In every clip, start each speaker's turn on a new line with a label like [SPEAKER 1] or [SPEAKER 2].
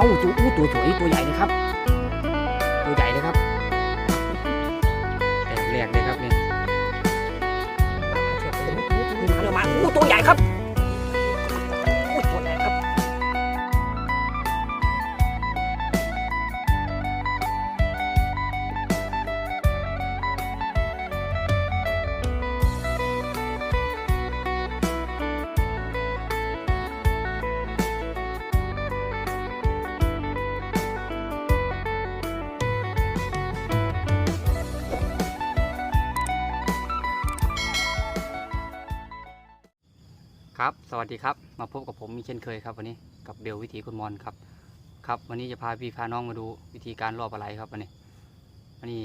[SPEAKER 1] เอ้าตัวอู้ตัวสวยตัวใหญ่เลยครับ ตัวใหญ่เลยครับแตกแรกเลยครับนี่นี่มาเร็วมาอู้ตัวใหญ่ครับ วัสดีครับ มาพบกับผมมีเช่นเคยครับวันนี้กับเบลวิถีคุณมอนครับ ครับ วันนี้จะพาพี่พาน้องมาดูวิธีการรอบปลาไหลครับวันนี้วันนี้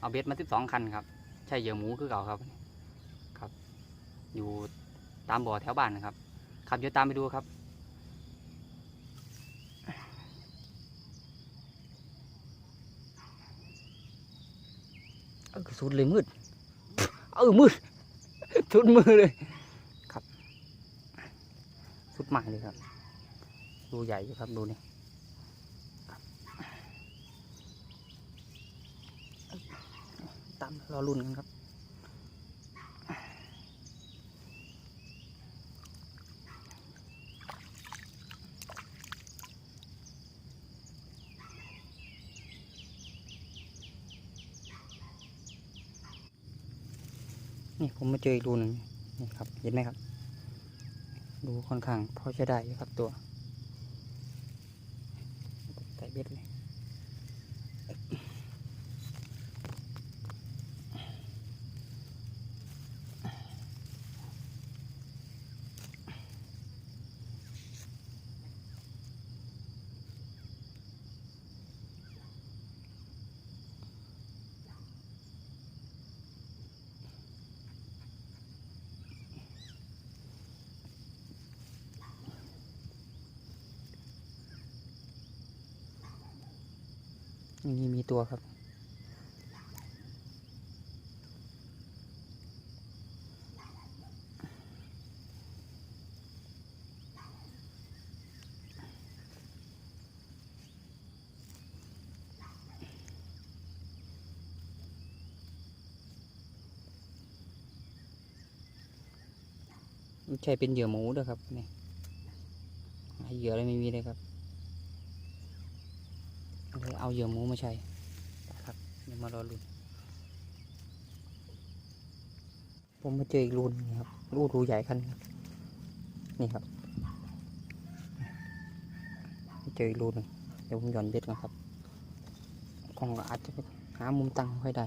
[SPEAKER 1] เอาเบ็ดมาสิบสองคันครับ ใช่เหยื่อหมูคือเก่าครับครับ อยู่ตามบ่อแถวบ้านนะครับ ครับเดี๋ยวตามไปดูครับสุดเลยมืด เออมืดสุดมือเลย ดใหม่เลยครับ ดูใหญ่อยู่ครับดูนี่ตามรอรุ่นกันครับนี่ผมมาเจออีกรูหนึ่งนี่ครับ เห็นไหมครับ ดูค่อนข้างพอใช้ได้ครับตัวใส่เบ็ดเลย นี่มีตัวครับไม่ใช่เป็นเหยื่อหมูด้วยครับนี่เหยื่ออะไรไม่มีเลยครับ เลยเอาเหยื่อหมูมาใช้ครับเดี๋ยวมารอลุ้นผมมาเจออีกรูนนะครับรูรูใหญ่คันครับนี่ครับเจออีกรูนงเดี๋ยวผมหย่อนเบ็ดก่อนครับกล้องอาจจะหามุมตั้งค่อยได้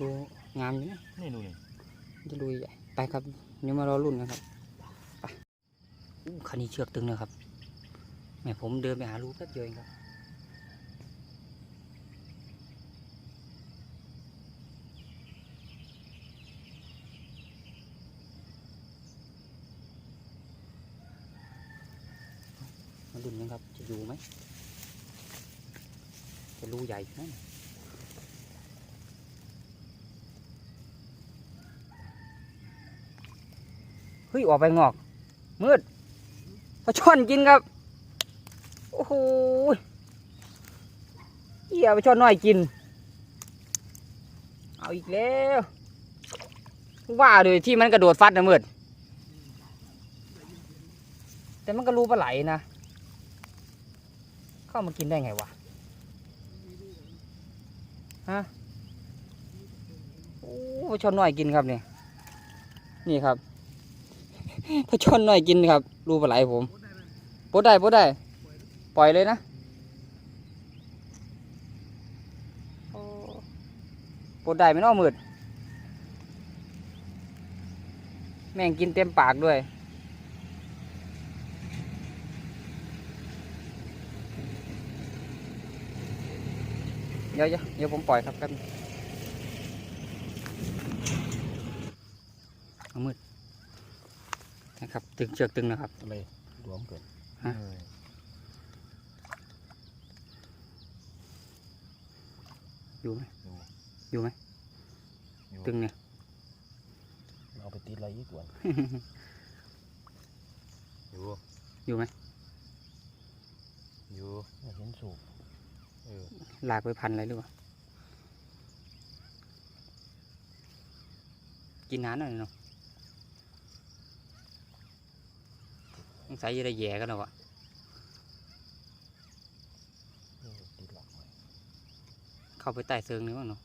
[SPEAKER 1] ดูงามอยู่นะ
[SPEAKER 2] นี่ดูนี่
[SPEAKER 1] จะลุยใหญ่ไปครับเดี๋ยวมารอรุ่นกันครับไปอู้คันนี้เชือกตึงเลยครับแม่ผมเดินไปหารูแป๊บเดียวเองครับมารุ่นกันครับ จะอยู่ไหม จะรูใหญ่อยู่น ฮ้ยออกไปงอก มืดปลาช่อนกินครับ โอ้โหเหี้ยไปช่อนน้อยกิน เอาอีกแล้ว ว่าเลยที่มันกระโดดฟัดนะมืด แต่มันก็รู้ปลาไหลนะ เข้ามากินได้ไงวะ ฮะ โอ้ปลาชอนน้อยกินครับเนี่ยนี่ครับ ปลาชอนน้อยกินครับ รูปลาไหลผมปลดได้ปลดได้ ปล่อยเลยนะโอ้ปลดได้ไม่นอกมืด แม่งกินเต็มปากด้วยเดี๋ยวเดี๋ยวเดี๋ยวผมปล่อยครับครับเอามืดนะครับ ตึงเชือกตึงนะครับ
[SPEAKER 2] อะไรรวมเกิน
[SPEAKER 1] ฮะ
[SPEAKER 2] เออ
[SPEAKER 1] อยู่ไหม
[SPEAKER 2] อยู่
[SPEAKER 1] อยู่ไหม
[SPEAKER 2] อยู่
[SPEAKER 1] ตึงเนี่ย
[SPEAKER 2] เอาไปติดอะไรอีกวันอยู่
[SPEAKER 1] อยู่ไหม
[SPEAKER 2] อยู่ไม่เห็นสูบเออ
[SPEAKER 1] ลากไปพันอะไรหรือเปล่ากินน้ำหน่อยเนาะ สงสัยจะได้แย่กันแล้ววะ
[SPEAKER 2] เออติดหลักไว้
[SPEAKER 1] เข้าไปใต้เซิงนี่บ้างเนาะ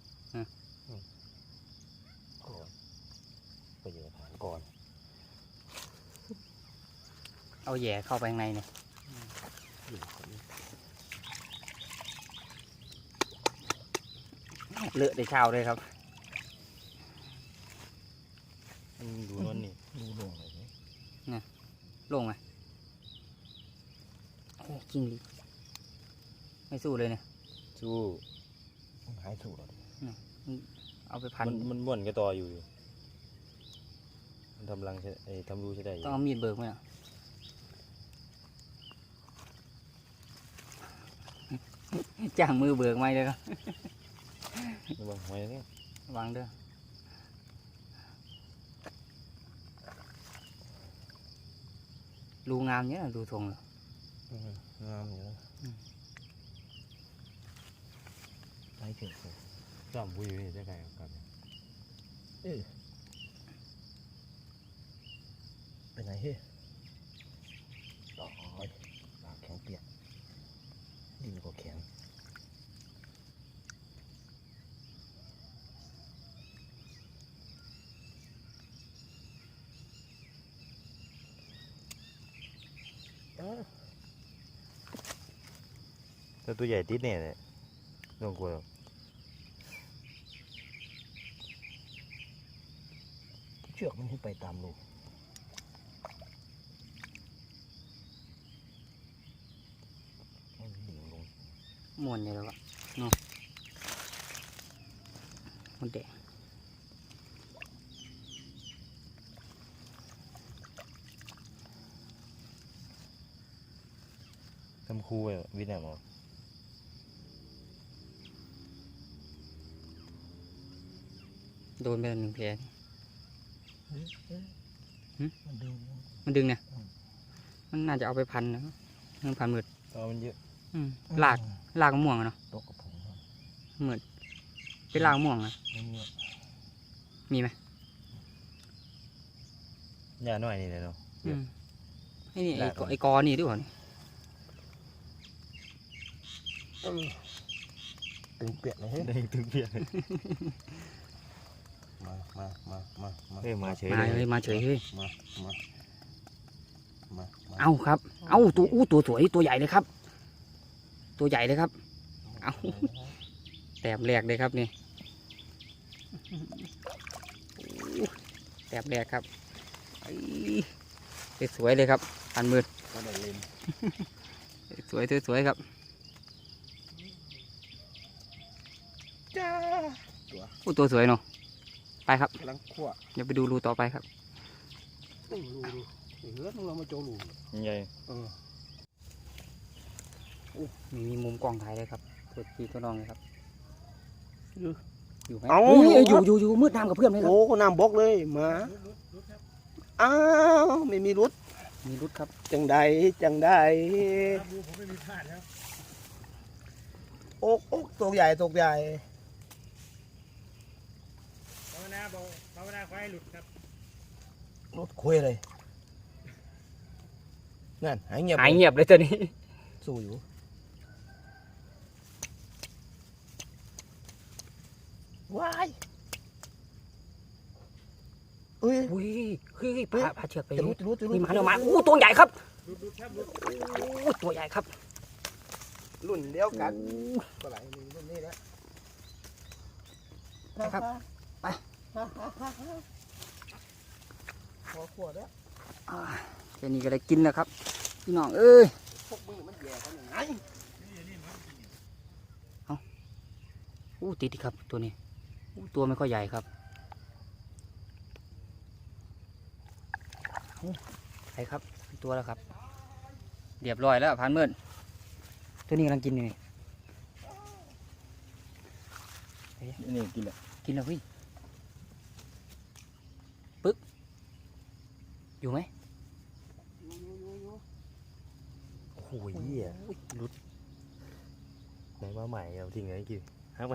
[SPEAKER 2] ก่อนไปเหยียบฐานก่อน
[SPEAKER 1] เอาแย่เข้าไปข้างในเนี่ย
[SPEAKER 2] อยู่คนนี้
[SPEAKER 1] เลอะได้เช้าเลยครับ
[SPEAKER 2] อืมดูนั่นนี่ ดูลงเลยนี่
[SPEAKER 1] ลงไหม โอ้กิ้งหรีดไม่สู้เลยเนี่ย
[SPEAKER 2] สู้มันหายสูบแล้ว
[SPEAKER 1] เอาไปพัน
[SPEAKER 3] มันมันบ่วนก็ต่ออยู่อยู่ มันทำรังใช่ไอ้ทำรูใช่ได้อยู่
[SPEAKER 1] ต้องเอามีดเบิกไหมอะจ้างมือเบิกไหมเลยครับ
[SPEAKER 3] ระวังไว้เนี่ย
[SPEAKER 1] ระวังเด้อรูงามเนี่ยดูทรงเลย
[SPEAKER 2] อืม งามอยู่นะ
[SPEAKER 1] อืม
[SPEAKER 2] ไปเถอะ
[SPEAKER 3] สามผู้อยู่นี่จะไงครับ
[SPEAKER 2] เออไปไหนเฮ้ต่อยปากแข็งเปียกดินก็แข็ง
[SPEAKER 3] ถ้าตัวใหญ่ติดเนี่ยเนี่ยไม่ต้องกลัวหรอก
[SPEAKER 2] เชือกมันให้ไปตามรูให้มันดิ่งลง
[SPEAKER 1] ม่วนเลยแล้วก็เนาะมันแดง
[SPEAKER 3] ทำครูไว้วิทย์เนี่ยหมอ
[SPEAKER 1] ดนไปแล้วหนึ่งแผล
[SPEAKER 2] เอ๊ะเอ๊ะ
[SPEAKER 1] หึ
[SPEAKER 2] มันดึง
[SPEAKER 1] มันดึงเนี่ย
[SPEAKER 2] อืม
[SPEAKER 1] มันน่าจะเอาไปพันนะมันพันหมืด
[SPEAKER 3] ตอนมันเยอะ
[SPEAKER 1] อืมลากลากมะม่วงอะเนาะ
[SPEAKER 2] ตกกับผมครับ
[SPEAKER 1] หมืดเป็นลากมะม่วงอะ
[SPEAKER 2] ไม่เงี้ย
[SPEAKER 1] มีไหม
[SPEAKER 3] หญ้าน้อยนี่เลยเนาะ
[SPEAKER 1] อืมไอ้นี่ไอ้
[SPEAKER 3] ลาก
[SPEAKER 1] กอ
[SPEAKER 3] มัน
[SPEAKER 1] ไอ้กอนี่ด้วยนี่
[SPEAKER 2] เออตึงเปียกเลยเฮ้ย
[SPEAKER 3] ได้ถึงเพียง
[SPEAKER 2] มามามามามา
[SPEAKER 3] เฮ้ยมาเฉย
[SPEAKER 1] มา
[SPEAKER 3] เล
[SPEAKER 1] เลยยมาเฉยเฮ้ย
[SPEAKER 2] มามามามา
[SPEAKER 1] เอาครับ เอาตัวอู้ตัวสวยตัวใหญ่เลยครับ ตัวใหญ่เลยครับ เอาแต้มแรกเลยครับนี่อู้แต้มแรกครับไอ้สวยๆเลยครับพันมืด
[SPEAKER 2] ก็ได้เล่น
[SPEAKER 1] สวยๆสวยๆครับ
[SPEAKER 2] จ้า
[SPEAKER 1] อู้ตัวสวยเนาะ ไปครับ
[SPEAKER 2] กำลังคั่ว
[SPEAKER 1] เดี๋ยวไปดูรูต่อไปครับ
[SPEAKER 2] ดูดูดูเฮ้ยมึงเรามาโจรู
[SPEAKER 3] ใหญ่
[SPEAKER 2] เออ
[SPEAKER 1] มีมีมุมกล้องถ่ายเลยครับตัวพี่ตัวน้องเลยครับ อยู่ไหม
[SPEAKER 2] เอา
[SPEAKER 1] ฮ้ยอยู่อยู่อยู่มืดน้ำกับเพื่อนไหมครับ
[SPEAKER 2] โอ้น้ำบกเลยมาอ้าวไม่มีรุด
[SPEAKER 1] มีรุดครับ
[SPEAKER 2] จังใดจังใด
[SPEAKER 3] ครับดูผมไม่มีพลาดครับ
[SPEAKER 2] โอ๊กโอ๊กตัวใหญ่ตัวใหญ่
[SPEAKER 3] ภาว นาบอกภาวนาไฟหลุดครับ
[SPEAKER 2] รถคุยเลยนั่นหายเงียบ
[SPEAKER 1] หายเงียบเลยตัวนี้
[SPEAKER 2] สู้อยู่ว้ายเอ้ย
[SPEAKER 1] อุ้ยเฮ้ยพาพาเชือกไป
[SPEAKER 2] จะรู้จะรู้จะรู้
[SPEAKER 1] มีหมาเดี๋ยวหมาอู้ตัวใหญ่ครับ
[SPEAKER 3] หลุดหลุดครับหลุด
[SPEAKER 1] อู้ตัวใหญ่ครับ
[SPEAKER 2] รุ่นเดียวกันก็ไหลนี่รุ่นนี้แหละ
[SPEAKER 1] ครับ ไป
[SPEAKER 2] พอขวดแล้ว
[SPEAKER 1] อ่าแค่นี้ก็ได้กินแล้วครับ พี่น้องเอ้ย
[SPEAKER 2] พวกมึงมันแย่กันยังไง
[SPEAKER 1] อู้ติดครับตัวนี้อู้ตัวไม่ค่อยใหญ่ครับอู้ไปครับตัวแล้วครับเรียบร้อยแล้วพันเมื่นตัวนี้กำลังกินอยู่นี่
[SPEAKER 3] นี่กินอะ
[SPEAKER 1] กินแล้วพี่ปึ๊ก อยู่ไหม
[SPEAKER 3] โอ้โหเหี้ย
[SPEAKER 1] อุ้ยหลุด
[SPEAKER 3] ไหนมาใหม่เอาทิ้งไว้กินฮักไป